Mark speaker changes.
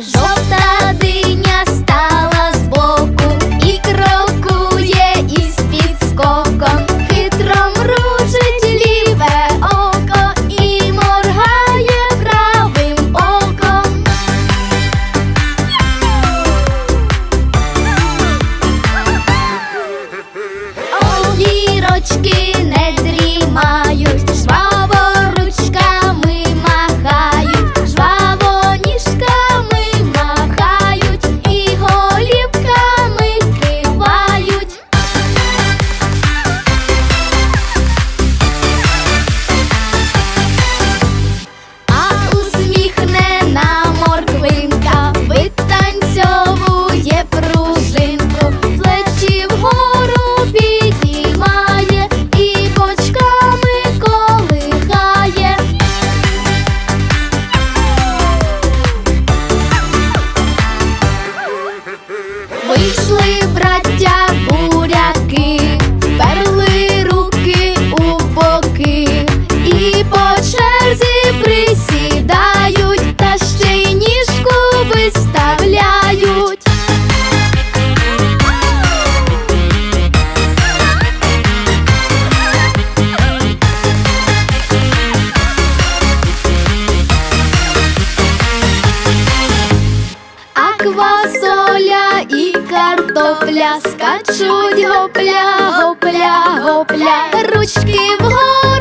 Speaker 1: Żółta квасоля і картопля. Скачуть гопля, гопля, гопля, ручки вгору